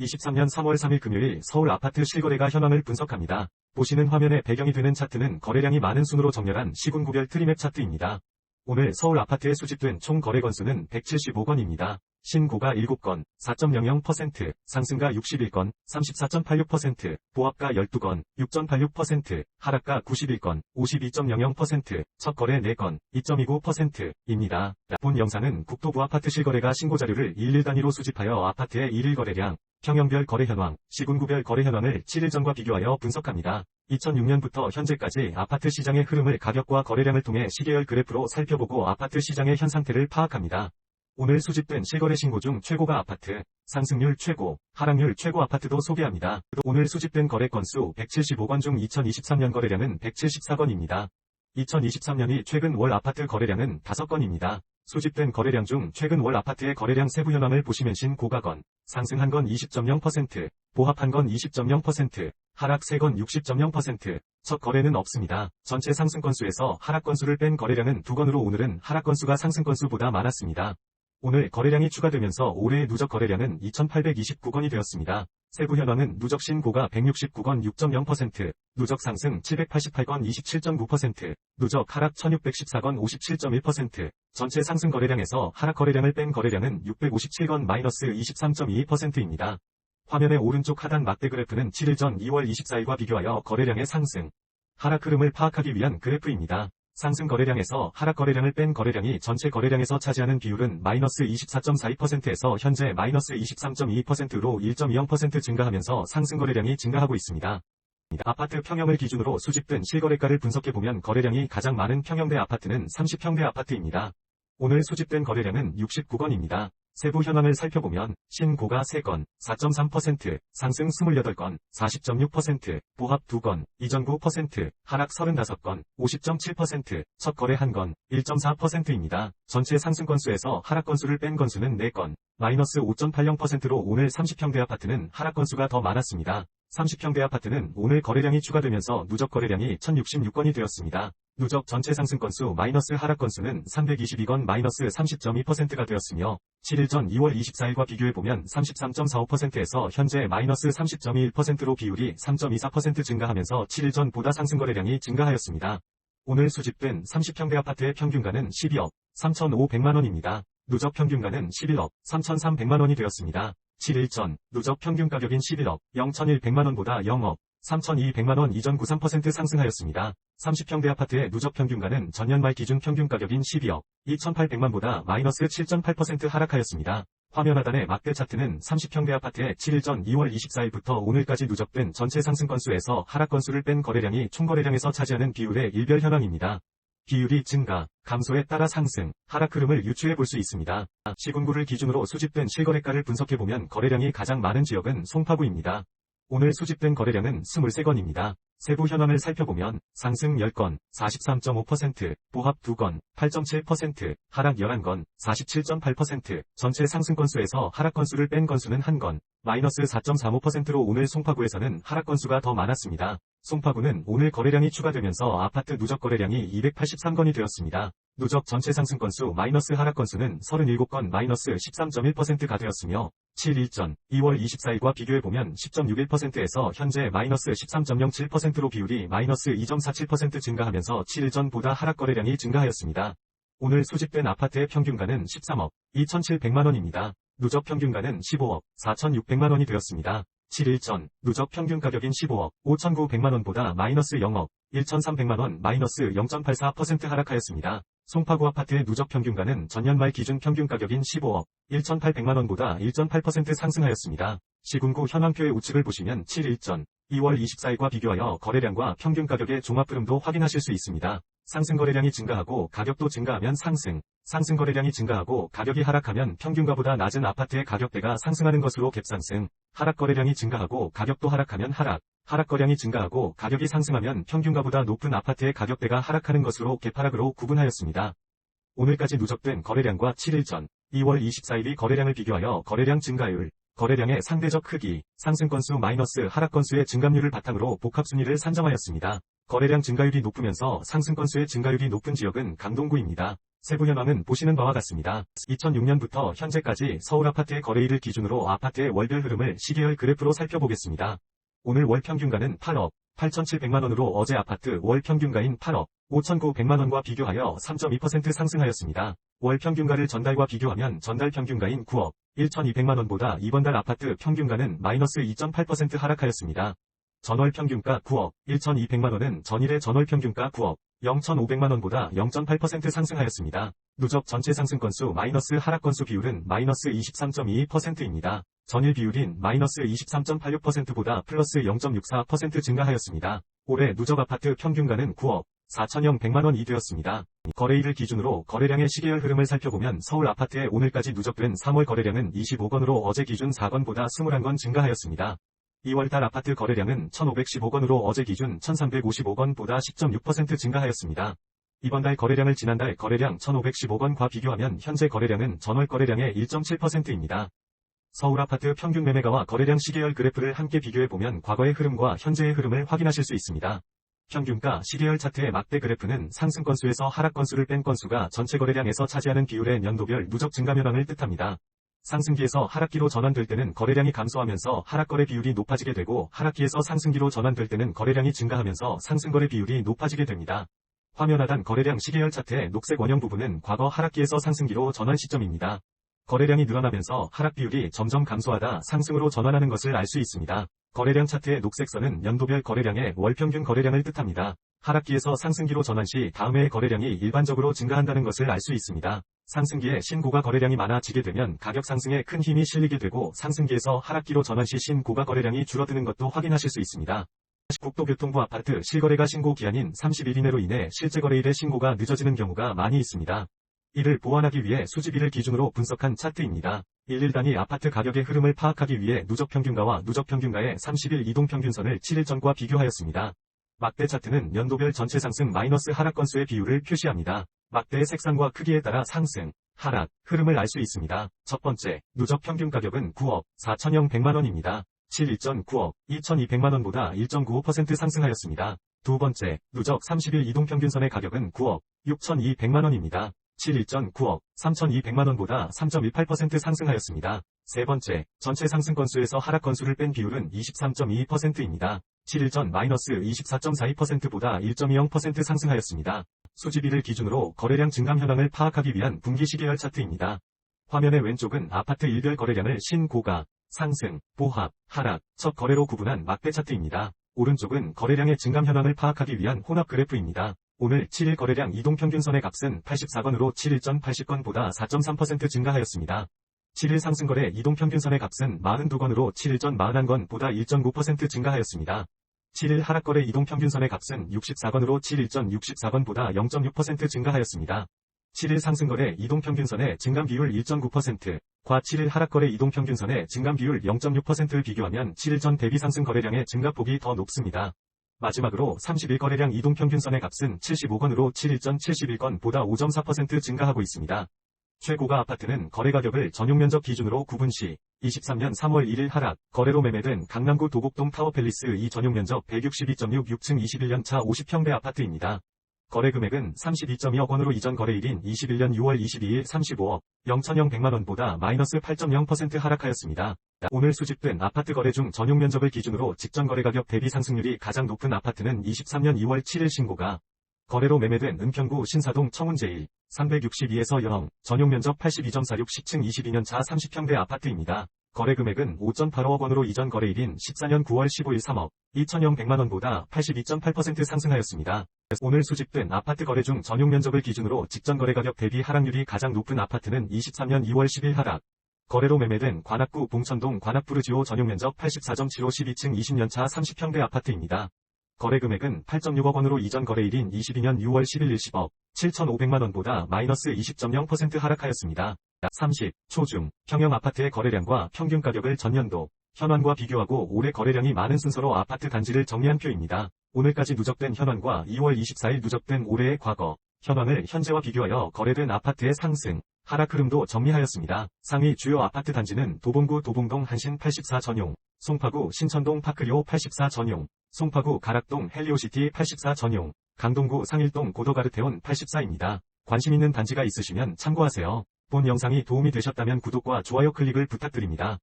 2023년 3월 3일 금요일 서울 아파트 실거래가 현황을 분석합니다. 보시는 화면에 배경이 되는 차트는 거래량이 많은 순으로 정렬한 시군구별 트리맵 차트입니다. 오늘 서울 아파트에 수집된 총 거래 건수는 175건입니다. 신고가 7건, 4.00%, 상승가 61건, 34.86%, 보합가 12건, 6.86%, 하락가 91건, 52.00%, 첫 거래 4건, 2.29%입니다. 본 영상은 국토부 아파트 실거래가 신고 자료를 일일 단위로 수집하여 아파트의 일일 거래량, 평형별 거래 현황, 시군구별 거래 현황을 7일 전과 비교하여 분석합니다. 2006년부터 현재까지 아파트 시장의 흐름을 가격과 거래량을 통해 시계열 그래프로 살펴보고 아파트 시장의 현 상태를 파악합니다. 오늘 수집된 실거래 신고 중 최고가 아파트, 상승률 최고, 하락률 최고 아파트도 소개합니다. 오늘 수집된 거래 건수 175건 중 2023년 거래량은 174건입니다. 2023년이 최근 월 아파트 거래량은 5건입니다. 수집된 거래량 중 최근 월 아파트의 거래량 세부 현황을 보시면 신 고가건, 상승한 건 20.0%, 보합한 건 20.0%, 하락 3건 60.0%, 첫 거래는 없습니다. 전체 상승 건수에서 하락 건수를 뺀 거래량은 2건으로 오늘은 하락 건수가 상승 건수보다 많았습니다. 오늘 거래량이 추가되면서 올해의 누적 거래량은 2,829건이 되었습니다. 세부 현황은 누적 신고가 169건 6.0%, 누적 상승 788건 27.9%, 누적 하락 1614건 57.1%, 전체 상승 거래량에서 하락 거래량을 뺀 거래량은 657건 마이너스 23.22%입니다. 화면의 오른쪽 하단 막대 그래프는 7일 전 2월 24일과 비교하여 거래량의 상승, 하락 흐름을 파악하기 위한 그래프입니다. 상승 거래량에서 하락 거래량을 뺀 거래량이 전체 거래량에서 차지하는 비율은 마이너스 24.42%에서 현재 마이너스 23.22%로 1.20% 증가하면서 상승 거래량이 증가하고 있습니다. 아파트 평형을 기준으로 수집된 실거래가를 분석해보면 거래량이 가장 많은 평형대 아파트는 30평대 아파트입니다. 오늘 수집된 거래량은 69건입니다. 세부 현황을 살펴보면 신고가 3건, 4.3%, 상승 28건, 40.6%, 보합 2건, 이전 9%, 하락 35건, 50.7%, 첫 거래 1건, 1.4%입니다. 전체 상승 건수에서 하락 건수를 뺀 건수는 4건, 마이너스 5.80%로 오늘 30평대 아파트는 하락 건수가 더 많았습니다. 30평대 아파트는 오늘 거래량이 추가되면서 누적 거래량이 1066건이 되었습니다. 누적 전체 상승 건수 마이너스 하락 건수는 322건 마이너스 30.2%가 되었으며 7일 전 2월 24일과 비교해보면 33.45%에서 현재 마이너스 30.21%로 비율이 3.24% 증가하면서 7일 전보다 상승 거래량이 증가하였습니다. 오늘 수집된 30평대 아파트의 평균가는 12억 3,500만원입니다. 누적 평균가는 11억 3,300만원이 되었습니다. 7일 전 누적 평균 가격인 11억 0,100만원보다 0억 3,200만원 이전 93% 상승하였습니다. 30평대 아파트의 누적 평균가는 전년 말 기준 평균 가격인 12억 2,800만보다 마이너스 7.8% 하락하였습니다. 화면 하단의 막대 차트는 30평대 아파트의 7일 전 2월 24일부터 오늘까지 누적된 전체 상승 건수에서 하락 건수를 뺀 거래량이 총 거래량에서 차지하는 비율의 일별 현황입니다. 비율이 증가, 감소에 따라 상승, 하락 흐름을 유추해 볼 수 있습니다. 시군구를 기준으로 수집된 실거래가를 분석해보면 거래량이 가장 많은 지역은 송파구입니다. 오늘 수집된 거래량은 23건입니다. 세부 현황을 살펴보면 상승 10건, 43.5%, 보합 2건, 8.7%, 하락 11건, 47.8%, 전체 상승 건수에서 하락 건수를 뺀 건수는 1건, 마이너스 4.35%로 오늘 송파구에서는 하락 건수가 더 많았습니다. 송파구는 오늘 거래량이 추가되면서 아파트 누적 거래량이 283건이 되었습니다. 누적 전체 상승 건수 마이너스 하락 건수는 37건 마이너스 13.1%가 되었으며 7일 전 2월 24일과 비교해보면 10.61%에서 현재 마이너스 13.07%로 비율이 마이너스 2.47% 증가하면서 7일 전보다 하락 거래량이 증가하였습니다. 오늘 수집된 아파트의 평균가는 13억 2,700만원입니다. 누적 평균가는 15억 4,600만원이 되었습니다. 7일 전 누적 평균 가격인 15억 5,900만원보다 마이너스 0억 1,300만원 마이너스 0.84% 하락하였습니다. 송파구 아파트의 누적 평균가는 전년 말 기준 평균 가격인 15억 1,800만원보다 1.8% 상승하였습니다. 시군구 현황표의 우측을 보시면 7일 전 2월 24일과 비교하여 거래량과 평균 가격의 종합 흐름도 확인하실 수 있습니다. 상승 거래량이 증가하고 가격도 증가하면 상승, 상승 거래량이 증가하고 가격이 하락하면 평균가보다 낮은 아파트의 가격대가 상승하는 것으로 갭상승, 하락 거래량이 증가하고 가격도 하락하면 하락, 하락 거량이 증가하고 가격이 상승하면 평균가보다 높은 아파트의 가격대가 하락하는 것으로 갭하락으로 구분하였습니다. 오늘까지 누적된 거래량과 7일 전 2월 24일이 거래량을 비교하여 거래량 증가율, 거래량의 상대적 크기, 상승 건수 마이너스 하락 건수의 증감률을 바탕으로 복합순위를 산정하였습니다. 거래량 증가율이 높으면서 상승 건수의 증가율이 높은 지역은 강동구입니다. 세부 현황은 보시는 바와 같습니다. 2006년부터 현재까지 서울 아파트의 거래일을 기준으로 아파트의 월별 흐름을 시계열 그래프로 살펴보겠습니다. 오늘 월 평균가는 8억 8,700만원으로 어제 아파트 월 평균가인 8억 5,900만원과 비교하여 3.2% 상승하였습니다. 월 평균가를 전달과 비교하면 전달 평균가인 9억 1,200만원보다 이번 달 아파트 평균가는 마이너스 2.8% 하락하였습니다. 전월 평균가 9억 1,200만원은 전일의 전월 평균가 9억 0,500만원보다 0.8% 상승하였습니다. 누적 전체 상승 건수 마이너스 하락 건수 비율은 마이너스 23.22%입니다. 전일 비율인 마이너스 23.86%보다 플러스 0.64% 증가하였습니다. 올해 누적 아파트 평균가는 9억 4천영 100만원이 되었습니다. 거래일을 기준으로 거래량의 시계열 흐름을 살펴보면 서울 아파트의 오늘까지 누적된 3월 거래량은 25건으로 어제 기준 4건보다 21건 증가하였습니다. 2월달 아파트 거래량은 1,515건으로 어제 기준 1,355건보다 10.6% 증가하였습니다. 이번 달 거래량을 지난달 거래량 1,515건과 비교하면 현재 거래량은 전월 거래량의 1.7%입니다. 서울 아파트 평균 매매가와 거래량 시계열 그래프를 함께 비교해보면 과거의 흐름과 현재의 흐름을 확인하실 수 있습니다. 평균가 시계열 차트의 막대 그래프는 상승 건수에서 하락 건수를 뺀 건수가 전체 거래량에서 차지하는 비율의 연도별 누적 증가 현황을 뜻합니다. 상승기에서 하락기로 전환될 때는 거래량이 감소하면서 하락거래 비율이 높아지게 되고 하락기에서 상승기로 전환될 때는 거래량이 증가하면서 상승거래 비율이 높아지게 됩니다. 화면 하단 거래량 시계열 차트의 녹색 원형 부분은 과거 하락기에서 상승기로 전환 시점입니다. 거래량이 늘어나면서 하락 비율이 점점 감소하다 상승으로 전환하는 것을 알 수 있습니다. 거래량 차트의 녹색 선은 연도별 거래량의 월평균 거래량을 뜻합니다. 하락기에서 상승기로 전환 시 다음 해의 거래량이 일반적으로 증가한다는 것을 알 수 있습니다. 상승기에 신고가 거래량이 많아지게 되면 가격 상승에 큰 힘이 실리게 되고 상승기에서 하락기로 전환 시 신고가 거래량이 줄어드는 것도 확인하실 수 있습니다. 국도교통부 아파트 실거래가 신고 기한인 30일 이내로 인해 실제 거래일의 신고가 늦어지는 경우가 많이 있습니다. 이를 보완하기 위해 수집일을 기준으로 분석한 차트입니다. 1일 단위 아파트 가격의 흐름을 파악하기 위해 누적 평균가와 누적 평균가의 30일 이동 평균선을 7일 전과 비교하였습니다. 막대 차트는 연도별 전체 상승 마이너스 하락 건수의 비율을 표시합니다. 막대의 색상과 크기에 따라 상승, 하락, 흐름을 알 수 있습니다. 첫 번째, 누적 평균 가격은 9억 4천영 100만원입니다. 7일 전 9억 2,200만원보다 1.95% 상승하였습니다. 두 번째, 누적 30일 이동 평균선의 가격은 9억 6,200만원입니다. 7일 전 9억 3,200만원보다 3.18% 상승하였습니다. 세 번째, 전체 상승 건수에서 하락 건수를 뺀 비율은 23.22%입니다. 7일 전 마이너스 24.42%보다 1.20% 상승하였습니다. 수집일을 기준으로 거래량 증감 현황을 파악하기 위한 분기 시계열 차트입니다. 화면의 왼쪽은 아파트 일별 거래량을 신고가, 상승, 보합, 하락, 첫 거래로 구분한 막대 차트입니다. 오른쪽은 거래량의 증감 현황을 파악하기 위한 혼합 그래프입니다. 오늘 7일 거래량 이동평균선의 값은 84건으로 7일 전 80건보다 4.3% 증가하였습니다. 7일 상승거래 이동평균선의 값은 42건으로 7일 전 41건보다 1.9% 증가하였습니다. 7일 하락거래 이동평균선의 값은 64건으로 7일 전 64건보다 0.6% 증가하였습니다. 7일 상승거래 이동평균선의 증감 비율 1.9%, 과 7일 하락거래 이동평균선의 증감 비율 0.6%를 비교하면 7일 전 대비 상승 거래량의 증가폭이 더 높습니다. 마지막으로 30일 거래량 이동평균선의 값은 75건으로 7일 전 71건보다 5.4% 증가하고 있습니다. 최고가 아파트는 거래가격을 전용면적 기준으로 구분 시 23년 3월 1일 하락, 거래로 매매된 강남구 도곡동 타워팰리스 2 전용면적 162.6 6층 21년차 50평대 아파트입니다. 거래 금액은 32.2억 원으로 이전 거래일인 21년 6월 22일 35억 0천영 100만 원보다 마이너스 8.0% 하락하였습니다. 오늘 수집된 아파트 거래 중 전용 면적을 기준으로 직전 거래 가격 대비 상승률이 가장 높은 아파트는 23년 2월 7일 신고가 거래로 매매된 은평구 신사동 청운제1 362에서 0 전용 면적 82.46 10층 22년차 30평대 아파트입니다. 거래 금액은 5.85억 원으로 이전 거래일인 14년 9월 15일 3억 2천영 100만원보다 82.8% 상승하였습니다. 오늘 수집된 아파트 거래 중 전용 면적을 기준으로 직전 거래 가격 대비 하락률이 가장 높은 아파트는 23년 2월 10일 하락. 거래로 매매된 관악구 봉천동 관악부르지오 전용 면적 84.75 12층 20년차 30평대 아파트입니다. 거래 금액은 8.6억 원으로 이전 거래일인 22년 6월 11일 10억 7,500만원보다 마이너스 20.0% 하락하였습니다. 30. 초중, 평형 아파트의 거래량과 평균 가격을 전년도, 현황과 비교하고 올해 거래량이 많은 순서로 아파트 단지를 정리한 표입니다. 오늘까지 누적된 현황과 2월 24일 누적된 올해의 과거, 현황을 현재와 비교하여 거래된 아파트의 상승, 하락 흐름도 정리하였습니다. 상위 주요 아파트 단지는 도봉구 도봉동 한신 84 전용, 송파구 신천동 파크리오 84 전용, 송파구 가락동 헬리오시티 84 전용, 강동구 상일동 고도가르테온 84입니다. 관심 있는 단지가 있으시면 참고하세요. 본 영상이 도움이 되셨다면 구독과 좋아요 클릭을 부탁드립니다.